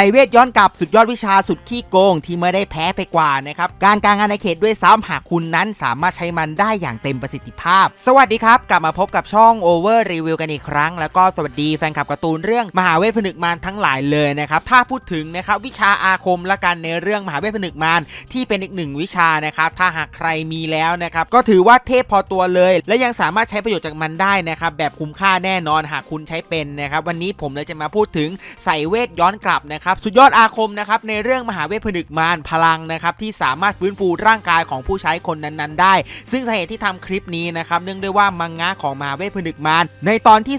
ส่เวทย้อนกลับสุดยอดวิชาสุดขี้โกงที่ไม่ได้แพ้ไปกว่านะครับการกลางอาณาเขตด้วยซ้ำหากคุณนั้นสามารถใช้มันได้อย่างเต็มประสิทธิภาพ สวัสดีครับ กลับมาพบกับช่อง Over Review กันอีกครั้ง แล้วก็สวัสดีแฟนคลับการ์ตูนเรื่องมหาเวทผนึกมารทั้งหลายเลยนะครับถ้าพูดถึงนะครับวิชาอาคมละกันในเรื่องมหาเวทผนึกมารที่เป็นอีกหนึ่งวิชานะครับถ้าหากใครมีแล้วนะครับก็ถือว่าเทพพอตัวเลย และยังสามารถใช้ประโยชน์จากมันได้นะครับแบบคุ้มค่าแน่นอนหากคุณใช้เป็นนะครับวันนี้ผมเลยจะมาพูดถึงใส่เวทย้อนกลับนะครับสุดยอดอาคมนะครับในเรื่องมหาเวทผนึกมารพลังนะครับที่สามารถฟื้นฟูร่างกายของผู้ใช้คนนั้นๆ ได้ ซึ่งสาเหตุที่ทำคลิปนี้นะครับเนื่องด้วยว่ามังงะของมหาเวทผนึกมารในตอนที่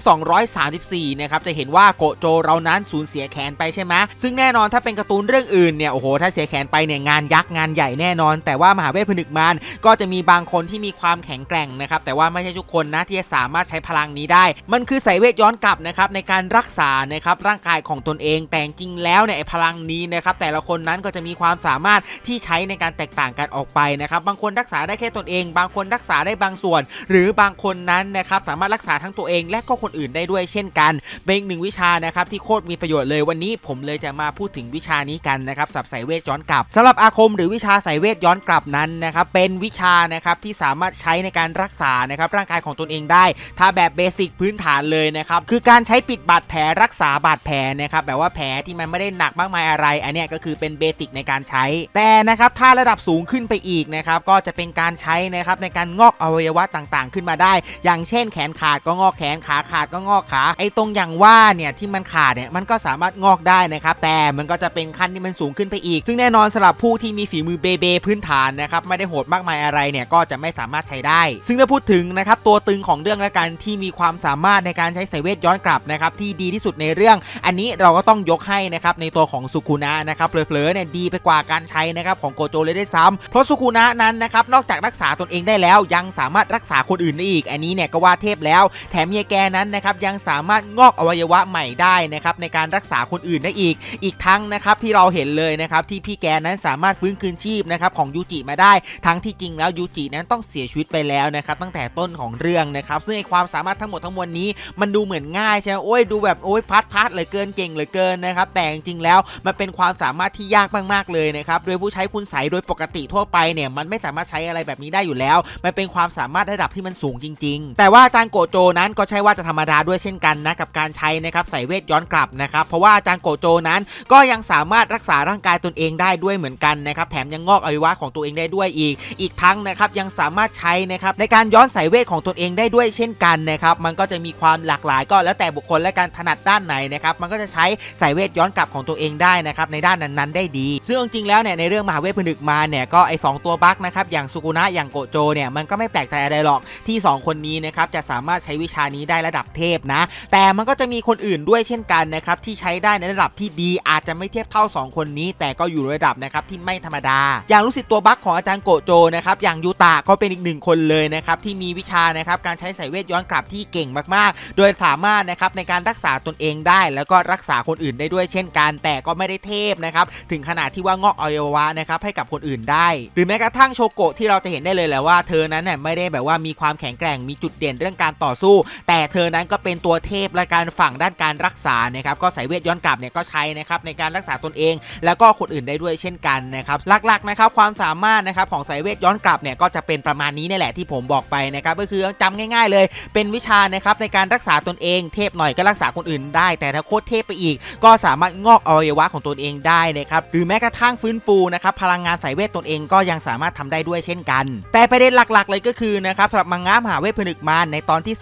234นะครับจะเห็นว่าโกโจเรานั้นสูญเสียแขนไปใช่ไหมซึ่งแน่นอนถ้าเป็นการ์ตูนเรื่องอื่นเนี่ยโอ้โหถ้าเสียแขนไปเนี่ยงานยักษ์งานใหญ่แน่นอน แต่ว่ามหาเวทผนึกมารก็จะมีบางคนที่มีความแข็งแกร่งนะครับแต่ว่าไม่ใช่ทุกคนนะที่จะสามารถใช้พลังนี้ได้ มันคือใส่เวทย้อนกลับนะครับในการรักษานะครับร่างกายของตนเองแต่จริงๆแล้วเนี่ยพลังนี้นะครับแต่ละคนนั้นก็จะมีความสามารถที่ใช้ในการแตกต่างกันออกไปนะครับบางคนรักษาได้แค่ตนเอง บางคนรักษาได้บางส่วน หรือบางคนนั้นนะครับสามารถรักษาทั้งตัวเอง และก็คนอื่นได้ด้วยเช่นกันเป็นหนึ่งวิชานะครับที่โคตรมีประโยชน์เลยวันนี้ผมเลยจะมาพูดถึงวิชานี้กันนะครับสับใส่เวทย้อนกลับสำหรับอาคมหรือวิชาใส่เวทย้อนกลับนั้นนะครับเป็นวิชานะครับที่สามารถใช้ในการรักษานะครับร่างกายของตนเองได้ ถ้าแบบเบสิกพื้นฐานเลยนะครับคือการใช้ปิดบาดแผลรักษาบาดแผลนะครับแบบว่าแผลที่มันไม่ได้หนักมากมายอะไร อันนี้ก็คือเป็นเบสิกในการใช้ แต่นะครับถ้าระดับสูงขึ้นไปอีกนะครับก็จะเป็นการใช้นะครับในการงอกอวัยวะต่างๆ ขึ้นมาได้ อย่างเช่น แขนขาดก็งอกแขนขาขาดก็งอกขาไอ้ตรงอย่างว่าเนี่ยที่มันขาดเนี่ยมันก็สามารถงอกได้นะครับแต่มันก็จะเป็นขั้นที่มันสูงขึ้นไปอีก ซึ่งแน่นอนสำหรับผู้ที่มีฝีมือเบเบพื้นฐานนะครับไม่ได้โหดมากมายอะไรเนี่ยก็จะไม่สามารถใช้ได้ ซึ่งถ้าพูดถึงนะครับตัวตึงของเรื่องและกันที่มีความสามารถในการใช้สายเวทย้อนกลับนะครับที่ดีที่สุดในเรื่อง อันนี้เราก็ต้องยกให้นะครับในตัวของสุคุนะนะครับเผลอๆเนี่ยดีไปกว่าการใช้นะครับของโกโจเลยได้ซ้ำเพราะสุคุนะนั้นนะครับนอกจากรักษาตนเองได้แล้ว ยังสามารถรักษาคนอื่นได้อีก อันนี้เนี่ยก็ว่าเทพแล้ว แถมเฮียแกนั้นนะครับยังสามารถงอกอวัยวะใหม่ได้นะครับในการรักษาคนอื่นได้อีก อีกทั้งนะครับที่เราเห็นเลยนะครับที่พี่แกนั้นสามารถฟื้นคืนชีพนะครับของยูจิมาได้ ทั้งที่จริงแล้วยูจินั้นต้องเสียชีวิตไปแล้วนะครับตั้งแต่ต้นของเรื่องนะครับซึ่งไอความสามารถทั้งหมดทั้งมวลนี้ มันดูเหมือนง่ายใช่ไหมโอ้ยดูแบบโอ้ยพัดพัดเลือเกินเก่งเลือเกินนะครับแต่จริงๆแล้ว มันเป็นความสามารถที่ยากมากๆเลยนะครับโดยผู้ใช้คุณใสโดยปกติทั่วไปเนี่ยมันไม่สามารถใช้อะไรแบบนี้ได้อยู่แล้ว มันเป็นความสามารถระดับที่มันสูงจริง ๆ แต่ว่าอาจารย์โกโจนั้นก็ใช่ว่าจะธรรมดาด้วยเช่นกันนะกับการใช้นะครับใส่เวทย้อนกลับนะครับเพราะว่าอาจารย์โกโจนั้นก็ยังสามารถรักษาร่างกายตนเองได้ด้วยเหมือนกันนะครับแถมยังงอกอวัยวะของตัวเองได้ด้วยอีก อีกทั้งนะครับยังสามารถใช้นะครับในการย้อนใส่เวทของตนเองได้ด้วยเช่นกันนะครับมันก็จะมีความหลากหลายก็แล้วแต่บุคคลและการถนัดด้านไหนนะครับมันก็จะใช้ใส่เวทย้อนกลับของตัวเองได้นะครับในด้านนั้นๆได้ดี ซึ่งจริงๆแล้วเนี่ยในเรื่องมหาเวทผนึกมาเนี่ยก็ไอสองตัวบั๊กนะครับอย่างสุกุนะอย่างโกโจเนี่ยมันก็ไม่แปลกใจอะไรหรอกที่ 2 คนนี้นะครับจะสามารถใช้วิชานี้ได้ระดับเทพนะ แต่มันก็จะมีคนอื่นด้วยเช่นกันนะครับที่ใช้ได้ในระดับที่ดีอาจจะไม่เทียบเท่า 2 คนนี้ แต่ก็อยู่ระดับนะครับที่ไม่ธรรมดา อย่างลูกศิษย์ตัวบั๊กของอาจารย์โกโจนะครับอย่างยูตะก็เป็นอีกหนึ่งคนเลยนะครับที่มีวิชานะครับการใช้สายเวทย้อนกลับที่เก่งมากๆ โดยสามารถนะครับในการรักษาตนเองได้ แล้วก็รักษาคนอื่นได้ด้วยเช่นกันแต่ก็ไม่ได้เทพนะครับถึงขนาดที่ว่างอกอวัยวะนะครับให้กับคนอื่นได้ หรือแม้กระทั่งโชโกะที่เราจะเห็นได้เลยแหละว่าเธอนั้นเนี่ยไม่ได้แบบว่ามีความแข็งแกร่งมีจุดเด่นเรื่องการต่อสู้ แต่เธอนั้นก็เป็นตัวเทพและการฝั่งด้านการรักษานะครับก็สายเวทย้อนกลับเนี่ยก็ใช้นะครับในการรักษาตนเอง แล้วก็คนอื่นได้ด้วยเช่นกันนะครับหลักๆนะครับความสามารถนะครับของสายเวทย้อนกลับเนี่ยก็จะเป็นประมาณนี้นี่แหละที่ผมบอกไปนะครับก็คือจำง่าย ๆ เลย เป็นวิชานะครับในการรักษาตนเองเทพหน่อยก็รักษาคนอื่นได้ แต่ถ้าโคตรเทพไปอีก ก็สามารถงอกอวัยวะของตนเองได้นะครับหรือแม้กระทั่งฟื้นฟูนะครับพลังงานสายเวทตนเองก็ยังสามารถทำได้ด้วยเช่นกัน แต่ประเด็นหลักๆ เลยก็คือนะครับสำหรับมังงะมหาเวทผนึกมารในตอนที่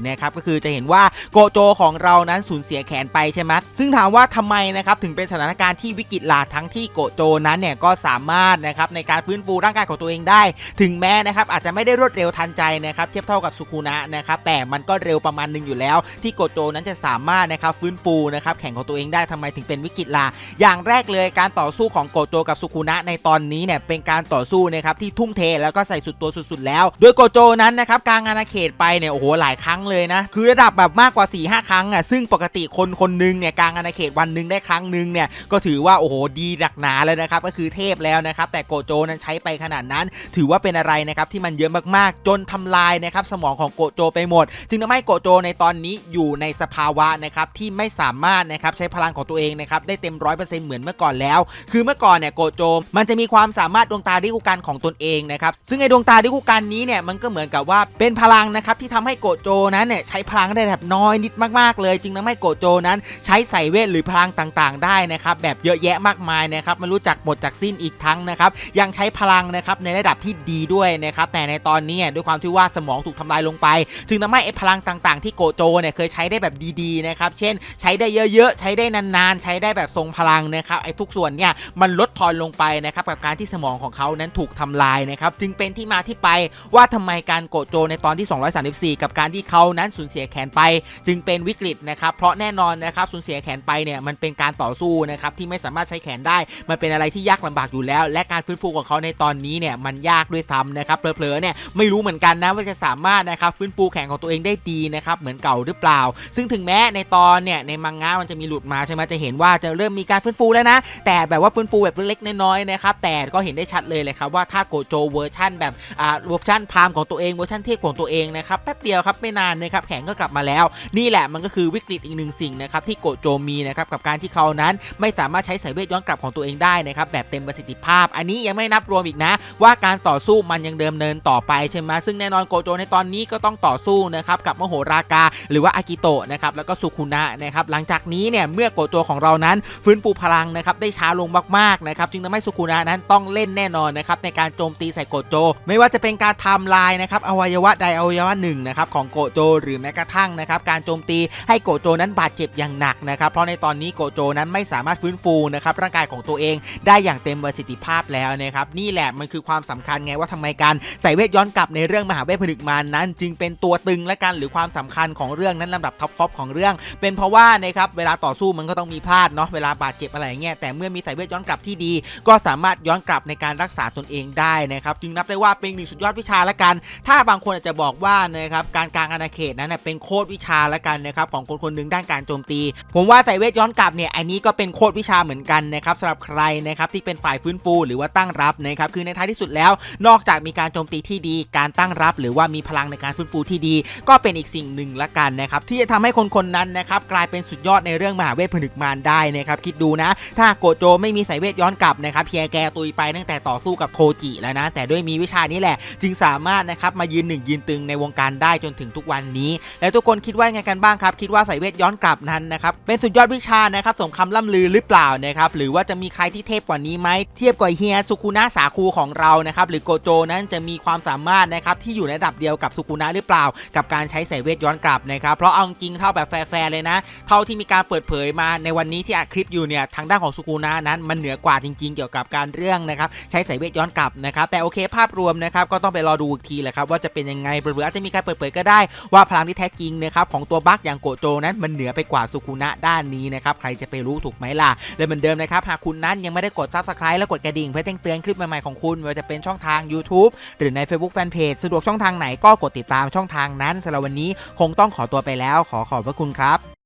234นะครับก็คือจะเห็นว่าโกโจของเรานั้นสูญเสียแขนไปใช่ไหมซึ่งถามว่าทำไมนะครับถึงเป็นสถานการณ์ที่วิกฤตลาทั้งที่โกโจนั้นเนี่ยก็สามารถนะครับในการฟื้นฟูร่างกายของตัวเองได้ ถึงแม้นะครับอาจจะไม่ได้รวดเร็วทันใจนะครับเทียบเท่ากับสุคุนะนะครับแต่มันก็เร็วประมาณหนึ่งอยู่แล้ว ที่โกโจนั้นจะสามารถนะครับฟื้นฟูนะครับแข่งของตัวเองได้ทำไมถึงเป็นวิกฤตลา อย่างแรกเลยการต่อสู้ของโกโจกับสุคุนะในตอนนี้เนี่ยเป็นการต่อสู้นะครับที่ทุ่มเทแล้วก็ใส่สุดตัวสุดๆ แล้ว โดยโกโจนั้นนะครับกลางอาณาเขตไปเนี่ยโอ้โหหลายครั้งเลยนะคือระดับแบบมากกว่า4ี่ห้าครั้งอะซึ่งปกติคนคนหนึงเนี่ยกลางอาณาเขตวันหนึ่งได้ครั้งหนึ่งเนี่ยก็ถือว่าโอ้โหดีหนักหนาเลยนะครับก็คือเทพแล้วนะครับแต่โกโจนั้นใช้ไปขนาดนั้น ถือว่าเป็นอะไรนะครับที่มันเยอะมากๆ จนทำลายนะครับสมองของโกโจไปหมด จึงทำให้โกโจในตอนนี้อยู่ในสภาวะนะครับที่ไม่สามารถนะครับใช้พลังของตัวเองนะครับได้เต็มร้อยเปอร์เซ็นต์เหมือนเมื่อก่อนแล้ว คือเมื่อก่อนเนี่ยโกโจมันจะมีความสามารถดวงตาดิคุกันของตนเองนะครับซึ่งไอดวงตาดิคุกันนี้เนี่ยมันก็เหมือนกับว่าเป็นพลังนะครับที่ทำให้โกโจนั้นเนี่ยใช้พลังได้แบบน้อยนิดมากๆ เลย จึงทำให้โกโจนั้นใช้ใส่เวทหรือพลังต่างๆ ได้นะครับแบบเยอะแยะมากมายนะครับไม่รู้จักหมดจากสิ้นอีกทั้งนะครับยังใช้พลังนะครับในระดับที่ดีด้วยนะครับแต่ในตอนนี้ด้วยความที่ว่าสมองถูกทำลายลงไป จึงทำให้ไอพลังต่างๆ ที่โกโจเนี่ยเคยใช้ได้แบบดีๆนะครับเช่นใช้ได้เยอะๆใช้ได้นานๆ ใช้ได้แบบทรงพลังนะครับไอ้ทุกส่วนเนี่ยมันลดทอนลงไปนะครับกับการที่สมองของเขานั้นถูกทำลายนะครับจึงเป็นที่มาที่ไปว่าทำไมการโกโจในตอนที่ 234 กับการที่เขานั้นสูญเสียแขนไป จึงเป็นวิกฤตนะครับเพราะแน่นอนนะครับสูญเสียแขนไปเนี่ยมันเป็นการต่อสู้นะครับที่ไม่สามารถใช้แขนได้ มันเป็นอะไรที่ยากลำบากอยู่แล้ว และการฟื้นฟูของเขาในตอนนี้เนี่ยมันยากด้วยซ้ำนะครับเผลอๆเนี่ยไม่รู้เหมือนกันนะว่าจะสามารถนะครับฟื้นฟูแขนของตัวเองได้ดีนะครับเหมือนเก่าหรือเปล่า ซึ่งถึงแม้ในตอนเนี่ยในมังงะมันจะมีหลุดมาใช่ไหมจะเห็นว่าจะเริ่มมีการฟื้นฟูแล้วนะ แต่แบบว่าฟื้นฟูแบบเล็กๆน้อยๆนะครับแต่ก็เห็นได้ชัดเลยเลยครับว่าถ้าโกโจเวอร์ชันแบบอ่าเวอร์ชันพามของตัวเองเวอร์ชันเทพของตัวเองนะครับแป๊บเดียวครับไม่นานนะครับแขนก็กลับมาแล้ว นี่แหละมันก็คือวิกฤตอีกหนึ่งสิ่งนะครับที่โกโจมีนะครับกับการที่เขานั้นไม่สามารถใช้สายเวทย้อนกลับของตัวเองได้นะครับแบบเต็มประสิทธิภาพ อันนี้ยังไม่นับรวมอีกนะ ว่าการต่อสู้มันยังเดิมเนินต่อไปใช่ไหมซึ่งแน่นอนโกโจในตอนนี้ก็ต้องต่อสู้นะครับกับมโหรากา หรือว่าอากิโตะนะครับแล้วก็สุคุนะนะครับหลังจากนี้เนี่ยเมื่อโกโจของเรานั้น ฟื้นฟูพลังนะครับได้ช้าลงมากๆนะครับจึงทำให้สุคุนะนั้นต้องเล่นแน่นอนนะครับในการโจมตีใส่โกโจ ไม่ว่าจะเป็นการทำลายนะครับอวัยวะใดอวัยวะหนึ่งนะครับของโกโจ หรือแม้กระทั่งนะครับการโจมตีให้โกโจนั้นบาดเจ็บอย่างหนักนะครับเพราะในตอนนี้โกโจนั้นไม่สามารถฟื้นฟูนะครับร่างกายของตัวเองได้อย่างเต็มประสิทธิภาพแล้วนะครับนี่แหละมันคือความสำคัญไงว่าทำไมการใส่เวทย้อนกลับในเรื่องมหาเวทผนึกมารนั้น จึงเป็นตัวตึงและกันหรือความสำคัญของเรื่องนั้นลำดับท็อปทอปของเรื่อง เป็นเพราะว่านะครับเวลาต่อสู้มันก็ต้องมีพลาดเนาะเวลาบาดเจ็บอะไรเงี้ยแต่เมื่อมีใส่เวทย้อนกลับที่ดี ก็สามารถย้อนกลับในการรักษาตนเองได้นะครับจึงนับได้ว่าเป็นหนึ่งสุดยอดวิชาละกัน ถ้าบางคนอาจจะบอกว่านะครับการกลางอาณาเขตนั้นเป็นโคตรวิชาละกันนะครับของคนคนหนึ่งด้านการโจมตี ผมว่าใส่เวทย้อนกลับเนี่ยอันนี้ก็เป็นโคตรวิชาเหมือนกันนะครับสำหรับใครนะครับที่เป็นฝ่ายฟื้นฟูหรือว่าตั้งรับนะครับคือในท้ายที่สุดแล้ว นอกจากมีการโจมตีที่ดี การตั้งรับ หรือว่ามีพลังในการฟื้นฟูที่ดี ก็เป็นอีกสิ่งหนึ่งละกันนะครับที่จะทำให้คนคนนั้นนะครับกลายเป็นสุดยอดในเรื่องมหาเวทผนึกมารได้นะครับคิดดูนะ ถ้าโกโจไม่มีสายเวทย้อนกลับนะครับเพียแกตุยไปตั้งแต่ต่อสู้กับโทจิแล้วนะ แต่ด้วยมีวิชานี้แหละ จึงสามารถนะครับมายืนหนึ่งยืนตึงในวงการได้จนถึงทุกวันนี้ แล้วทุกคนคิดว่าไงกันบ้างครับ คิดว่าสายเวทย้อนกลับนั้นนะครับเป็นสุดยอดวิชานะครับสมคำล่ำลือหรือเปล่านะครับหรือว่าจะมีใครที่เทพกว่านี้ไหมเทียบกับเฮียสุคุนะสาคูของเรานะครับหรือโกโจนั้นจะมีความสามารถนะครับที่อยู่ในระดับเดียวกับสุคุนะหรือเปล่า กับการใช้สายเวทย้อนกลับนะครับเพราะเอาจริงเท่าแบบแฟร์ๆเลยนะ เท่าที่มีการเปิดเผยมาในวันนี้ที่อัดคลิปอยู่เนี่ยทางด้านของสุกุนะนั้นมันเหนือกว่าจริง ๆ เกี่ยวกับการเรื่องนะครับใช้สายเวทย้อนกลับนะครับแต่โอเคภาพรวมนะครับก็ต้องไปรอดูอีกทีแหละครับว่าจะเป็นยังไงหรืออาจจะมีการเปิดเผยก็ได้ ว่าพลังที่แท้จริงนะครับของตัวบัคอย่างโกโจนั้นมันเหนือไปกว่าสุกุนะด้านนี้นะครับใครจะไปรู้ถูกไหมล่ะเลยเหมือนเดิมนะครับหากคุณนั้นยังไม่ได้กด subscribe และกดกระดิ่งเพื่อแจ้งเตือนคลิปใหม่ๆของคุณไม่ว่าจะเป็นช่องทาง YouTube หรือใน Facebook Fanpage สะดวกช่องทางไหนก็กดติดตามช่องทางนั้นสำหรับวันนี้คงต้องขอตัวไปแล้ว ขอขอบพระคุณครับ